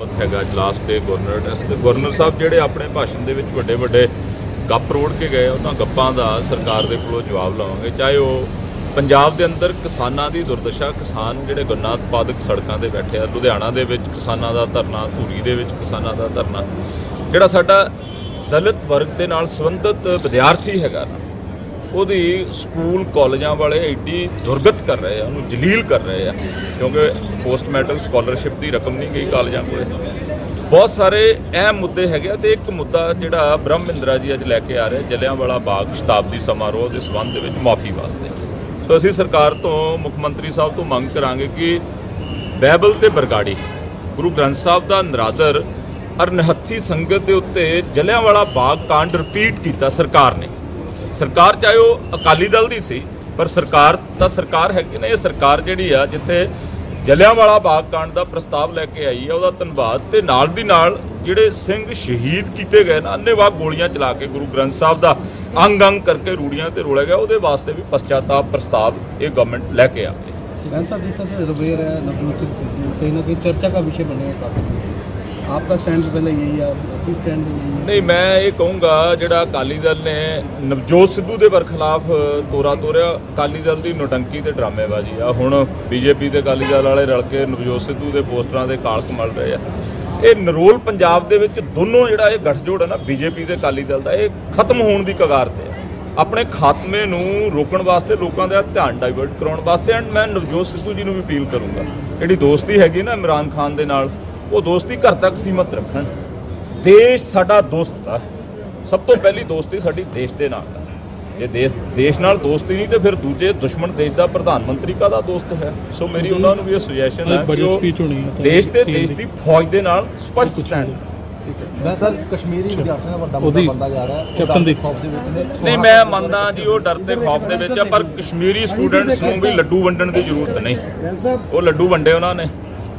ਹੈਗਾ ਇਜਲਾਸ ਦੇ ਗਵਰਨਰ ਟੈਸਟ ਤੇ ਗਵਰਨਰ ਸਾਹਿਬ ਜਿਹੜੇ ਆਪਣੇ ਭਾਸ਼ਣ ਦੇ ਵਿੱਚ ਵੱਡੇ ਵੱਡੇ ਗੱਪ ਰੋੜ ਕੇ ਗਏ ਉਹਨਾਂ ਗੱਪਾਂ ਦਾ ਸਰਕਾਰ ਦੇ ਕੋਲੋਂ ਜਵਾਬ ਲਵਾਂਗੇ। ਚਾਹੇ ਉਹ ਪੰਜਾਬ ਦੇ ਅੰਦਰ ਕਿਸਾਨਾਂ ਦੀ ਦੁਰਦਸ਼ਾ, ਕਿਸਾਨ ਜਿਹੜੇ ਗੰਨਾ ਉਤਪਾਦਕ ਸੜਕਾਂ ਤੇ ਬੈਠੇ ਆ, ਲੁਧਿਆਣਾ ਦੇ ਵਿੱਚ ਕਿਸਾਨਾਂ ਦਾ ਧਰਨਾ, ਧੂਰੀ ਦੇ ਵਿੱਚ ਕਿਸਾਨਾਂ ਦਾ ਧਰਨਾ। ਜਿਹੜਾ ਸਾਡਾ ਦਲਿਤ ਵਰਗ ਦੇ ਨਾਲ ਸੰਬੰਧਿਤ ਵਿਦਿਆਰਥੀ ਹੈਗਾ ਨਾ ਉਹਦੀ ਸਕੂਲ ਕਾਲਜਾਂ ਵਾਲੇ ਐਡੀ ਦੁਰਗਤ ਕਰ ਰਹੇ ਆ, ਉਹਨੂੰ ਜਲੀਲ ਕਰ ਰਹੇ ਆ, ਕਿਉਂਕਿ ਪੋਸਟ ਮੈਟ੍ਰਿਕ ਸਕਾਲਰਸ਼ਿਪ ਦੀ ਰਕਮ ਨਹੀਂ ਗਈ ਕਾਲਜਾਂ ਕੋਲੇ। ਬਹੁਤ ਸਾਰੇ ਅਹਿਮ ਮੁੱਦੇ ਹੈਗੇ ਆ ਤੇ ਇੱਕ ਮੁੱਦਾ ਜਿਹੜਾ ਬ੍ਰਹਮਿੰਦਰਾ ਜੀ ਅੱਜ ਲੈ ਕੇ ਆ ਰਹੇ ਜਲਿਆਂਵਾਲਾ ਬਾਗ ਸ਼ਤਾਬਦੀ ਸਮਾਰੋਹ ਦੇ ਸਬੰਧ ਦੇ ਵਿੱਚ ਮਾਫੀ ਵਾਸਤੇ। ਸੋ ਅਸੀਂ ਸਰਕਾਰ ਤੋਂ, ਮੁੱਖ ਮੰਤਰੀ ਸਾਹਿਬ ਤੋਂ ਮੰਗ ਕਰਾਂਗੇ ਕਿ ਬਾਈਬਲ ਤੇ ਬਰਗਾੜੀ, ਗੁਰੂ ਗ੍ਰੰਥ ਸਾਹਿਬ ਦਾ ਨਰਾਦਰ ਅਰ ਨਿਹੱਥੀ ਸੰਗਤ ਦੇ ਉੱਤੇ ਜਲਿਆਂਵਾਲਾ ਬਾਗ ਕਾਂਡ ਰਿਪੀਟ ਕੀਤਾ ਸਰਕਾਰ ਨੇ। ਸਰਕਾਰ ਚਾਹੇ ਉਹ ਅਕਾਲੀ ਦਲ ਦੀ ਸੀ, ਪਰ ਸਰਕਾਰ ਤਾਂ ਸਰਕਾਰ ਹੈਗੀ ਨਾ, ਇਹ ਸਰਕਾਰ ਜਿਹੜੀ ਆ, ਜਿੱਥੇ ਜਲਿਆਂਵਾਲਾ ਬਾਗ ਕਾਂਡ ਦਾ ਪ੍ਰਸਤਾਵ ਲੈ ਕੇ ਆਈ ਹੈ ਉਹਦਾ ਧੰਨਵਾਦ। ਤੇ ਨਾਲ ਦੀ ਨਾਲ ਜਿਹੜੇ ਸਿੰਘ ਸ਼ਹੀਦ ਕੀਤੇ ਗਏ ਨਾ ਅੰਨੇਵਾਹ ਗੋਲੀਆਂ ਚਲਾ ਕੇ ਗੁਰੂ ਗ੍ਰੰਥ ਸਾਹਿਬ ਦਾ ਅੰਗ ਅੰਗ ਕਰਕੇ ਰੂੜੀਆਂ ਤੇ ਰੋਲਿਆ ਗਿਆ, ਉਹਦੇ ਵਾਸਤੇ ਵੀ ਪਛਤਾਤਾਪ ਪ੍ਰਸਤਾਵ ਇਹ ਗਵਰਨਮੈਂਟ ਲੈ ਕੇ ਆਵੇ ਗ੍ਰੰਥ ਸਾਹਿਬ, ਜਿਸ ਤਰ੍ਹਾਂ ਰਵੇਰ ਸਿੰਘ ਕਈ ਨਾ ਕਈ ਚਰਚਾ ਦਾ ਵਿਸ਼ੇ ਬਣਿਆ ਕਾਫੀ। ਆਪਕਾ ਸਟੈਂਡ ਪਹਿਲਾਂ ਯਹੀ ਹੈ ਆਪਕੀ ਸਟੈਂਡ ਯਹੀ ਨਹੀਂ ਮੈਂ ਇਹ ਕਹੂੰਗਾ ਜਿਹੜਾ ਅਕਾਲੀ ਦਲ ਨੇ ਨਵਜੋਤ ਸਿੱਧੂ ਦੇ ਬਰਖਲਾਫ ਤੋਰਾ ਤੋਰਿਆ ਅਕਾਲੀ ਦਲ ਦੀ ਨੋਟੰਕੀ ਤੇ ਡਰਾਮੇਬਾਜ਼ੀ ਆ ਹੁਣ ਬੀਜੇਪੀ ਦੇ ਅਕਾਲੀ ਦਲ ਵਾਲੇ ਰਲ ਕੇ ਨਵਜੋਤ ਸਿੱਧੂ ਦੇ ਪੋਸਟਰਾਂ ਦੇ ਕਾਲਕ ਮਲ ਰਹੇ ਆ ਇਹ ਨਰੋਲ ਪੰਜਾਬ ਦੇ ਵਿੱਚ ਦੋਨੋਂ ਜਿਹੜਾ ਇਹ ਗੱਠਜੋੜ ਹੈ ਨਾ ਬੀਜੇਪੀ ਤੇ ਅਕਾਲੀ ਦਲ ਦਾ ਇਹ ਖਤਮ ਹੋਣ ਦੀ ਕਗਾਰ ਤੇ ਹੈ ਆਪਣੇ ਖਾਤਮੇ ਨੂੰ ਰੋਕਣ ਵਾਸਤੇ ਲੋਕਾਂ ਦਾ ਧਿਆਨ ਡਾਇਵਰਟ ਕਰਾਉਣ ਵਾਸਤੇ ਐਂਡ ਮੈਂ ਨਵਜੋਤ ਸਿੱਧੂ ਜੀ ਨੂੰ ਵੀ ਅਪੀਲ ਕਰੂੰਗਾ ਜਿਹੜੀ ਦੋਸਤੀ ਹੈਗੀ ਨਾ ਇਮਰਾਨ ਖਾਨ ਦੇ ਨਾਲ ਉਹ ਦੋਸਤੀ ਘਰ ਤੱਕ ਸੀਮਤ ਰੱਖਣ। ਦੇਸ਼ ਸਾਡਾ ਦੋਸਤ ਆ। ਸਭ ਤੋਂ ਪਹਿਲੀ ਦੋਸਤੀ ਸਾਡੀ ਦੇਸ਼ ਦੇ ਨਾਲ ਜੇ ਦੇਸ਼ ਦੇਸ਼ ਨਾਲ ਦੋਸਤੀ ਨਹੀਂ ਤੇ ਫਿਰ ਦੂਜੇ ਦੁਸ਼ਮਣ ਦੇਸ਼ ਦਾ ਪ੍ਰਧਾਨ ਮੰਤਰੀ ਕਾਦਾ ਦੋਸਤ ਹੈ? ਸੋ ਮੇਰੀ ਉਹਨਾਂ ਨੂੰ ਵੀ ਇਹ ਸੁਜੈਸ਼ਨ ਹੈ ਕਿ ਉਹ ਦੇਸ਼ ਤੇ ਦੇਸ਼ ਦੀ ਫੌਜ ਦੇ ਨਾਲ ਸਪਸ਼ਟ ਸਟੈਂਡ ਮੈਂ ਸਰ ਕਸ਼ਮੀਰੀ ਵਿਦਿਆਰਥੀਆਂ ਦਾ ਵੱਡਾ ਬੰਦਾ ਜਾ ਰਿਹਾ ਕੈਪਟਨ ਦੇ। ਖੌਫ ਦੇ ਵਿੱਚ ਨਹੀਂ ਮੈਂ ਮੰਨਦਾ ਜੀ ਉਹ ਡਰ ਤੇ ਖੌਫ ਦੇ ਵਿੱਚ ਆ ਪਰ ਕਸ਼ਮੀਰੀ ਸਟੂਡੈਂਟਸ ਨੂੰ ਵੀ ਲੱਡੂ ਵੰਡਣ ਦੀ ਜ਼ਰੂਰਤ ਨਹੀਂ। ਉਹ ਲੱਡੂ ਵੰਡੇ ਉਹਨਾਂ ਨੇ।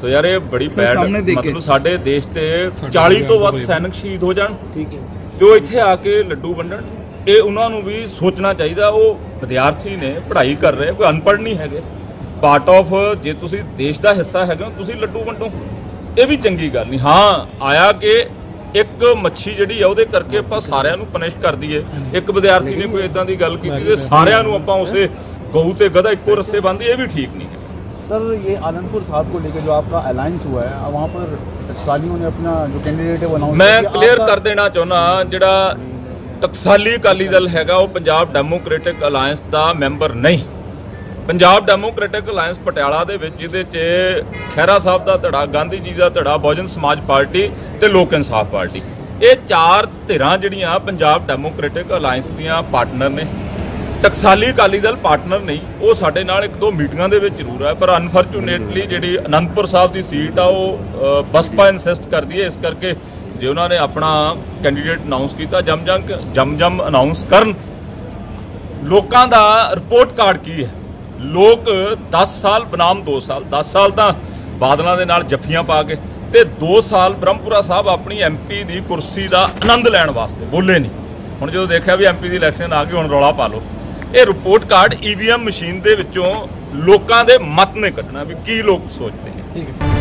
ਸੋ ਯਾਰ ਇਹ ਬੜੀ ਬੈਡ ਮਤਲਬ ਸਾਡੇ ਦੇਸ਼ ਤੇ 40 ਤੋਂ ਵੱਧ ਸੈਨਿਕ ਸ਼ਹੀਦ ਹੋ ਜਾਣ। ਠੀਕ ਹੈ। ਤੇ ਉਹ ਇੱਥੇ ਆ ਕੇ ਲੱਡੂ ਵੰਡਣ ਇਹ ਉਹਨਾਂ ਨੂੰ ਵੀ ਸੋਚਣਾ ਚਾਹੀਦਾ। ਉਹ ਵਿਦਿਆਰਥੀ ਨੇ ਪੜ੍ਹਾਈ ਕਰ ਰਹੇ ਕੋਈ ਅਨਪੜ੍ਹ ਨਹੀਂ ਹੈਗੇ। ਪਾਰਟ ਆਫ ਜੇ ਤੁਸੀਂ ਦੇਸ਼ ਦਾ ਹਿੱਸਾ ਹੈਗੇ ਤੁਸੀਂ ਲੱਡੂ ਵੰਡੋ। ਇਹ ਵੀ ਚੰਗੀ ਗੱਲ ਨਹੀਂ। ਹਾਂ ਆਇਆ ਕਿ ਇੱਕ ਮੱਛੀ ਜਿਹੜੀ ਆ ਉਹਦੇ ਕਰਕੇ ਆਪਾਂ ਸਾਰਿਆਂ ਨੂੰ ਪਨਿਸ਼ ਕਰ ਦਈਏ। ਇੱਕ ਵਿਦਿਆਰਥੀ ਨੇ ਕੋਈ ਇਦਾਂ ਦੀ ਗੱਲ ਕੀਤੀ ਤੇ ਸਾਰਿਆਂ ਨੂੰ ਆਪਾਂ ਉਸੇ ਗਊ ਤੇ ਗਧਾ ਇੱਕੋ ਰੱਸੇ ਬੰਨ੍ਹਦੀ ਇਹ ਵੀ ਠੀਕ ਨਹੀਂ। सर ये आनंदपुर साहब को लेकर जो आपका अलायंस हुआ है अब वहाँ पर टकसालियों ने अपना जो कैंडिडेट है वो अनाउंस ਮੈਂ ਕਲੀਅਰ ਕਰ ਦੇਣਾ ਚਾਹੁੰਦਾ ਜਿਹੜਾ ਟਕਸਾਲੀ ਅਕਾਲੀ ਦਲ ਹੈਗਾ ਉਹ ਪੰਜਾਬ ਡੈਮੋਕ੍ਰੈਟਿਕ ਅਲਾਈਅੰਸ ਦਾ ਮੈਂਬਰ ਨਹੀਂ ਪੰਜਾਬ ਡੈਮੋਕ੍ਰੈਟਿਕ ਅਲਾਈਅੰਸ ਪਟਿਆਲਾ ਦੇ ਵਿੱਚ ਜਿਹਦੇ 'ਚ ਖਹਿਰਾ ਸਾਹਿਬ ਦਾ ਧੜਾ ਗਾਂਧੀ ਜੀ ਦਾ ਧੜਾ ਬਹੁਜਨ ਸਮਾਜ ਪਾਰਟੀ ਤੇ ਲੋਕ ਇਨਸਾਫ ਪਾਰਟੀ ਇਹ ਚਾਰ ਧਿਰਾਂ ਜਿਹੜੀਆਂ ਪੰਜਾਬ ਡੈਮੋਕ੍ਰੈਟਿਕ ਅਲਾਈਅੰਸ ਦੀਆਂ ਪਾਰਟਨਰ ਨੇ ਟਕਸਾਲੀ ਅਕਾਲੀ ਦਲ ਪਾਰਟਨਰ ਨਹੀਂ, ਉਹ ਸਾਡੇ ਨਾਲ ਇੱਕ ਦੋ ਮੀਟਿੰਗਾਂ ਦੇ ਵਿੱਚ ਜ਼ਰੂਰ ਹੈ ਪਰ ਅਨਫੋਰਚੂਨੇਟਲੀ ਜਿਹੜੀ ਅਨੰਦਪੁਰ ਸਾਹਿਬ ਦੀ ਸੀਟ ਆ, ਉਹ ਬਸਪਾ ਇਨਸਿਸਟ ਕਰਦੀ ਹੈ, ਇਸ ਕਰਕੇ ਜੇ ਉਹਨਾਂ ਨੇ ਆਪਣਾ ਕੈਂਡੀਡੇਟ ਅਨਾਉਂਸ ਕੀਤਾ, ਜਮ ਜਮ ਜਮ ਜਮ ਅਨਾਉਂਸ ਕਰਨ। ਲੋਕਾਂ ਦਾ ਰਿਪੋਰਟ ਕਾਰਡ ਕੀ ਹੈ? ਲੋਕ 10 ਸਾਲ ਬਨਾਮ 2 ਸਾਲ 10 ਸਾਲ ਤਾਂ ਬਾਦਲਾਂ ਦੇ ਨਾਲ ਜੱਫੀਆਂ ਪਾ ਕੇ ਤੇ 2 ਸਾਲ ਬ੍ਰਹਮਪੁਰਾ ਸਾਹਿਬ ਆਪਣੀ ਐਮਪੀ ਦੀ ਕੁਰਸੀ ਦਾ ਆਨੰਦ ਲੈਣ ਵਾਸਤੇ ਬੋਲੇ ਨਹੀਂ। ਹੁਣ ਜਦੋਂ ਦੇਖਿਆ ਵੀ ਐਮਪੀ ਦੀ ਇਲੈਕਸ਼ਨ ਆ ਗਈ, ਹੁਣ ਰੌਲਾ ਪਾ ਲਓ। ਇਹ ਰਿਪੋਰਟ ਕਾਰਡ ਈਵੀਐਮ ਮਸ਼ੀਨ ਦੇ ਵਿੱਚੋਂ ਲੋਕਾਂ ਦੇ ਮਤ ਨੇ ਕੱਢਣਾ ਵੀ ਕੀ ਲੋਕ ਸੋਚਦੇ ਨੇ। ਠੀਕ ਹੈ।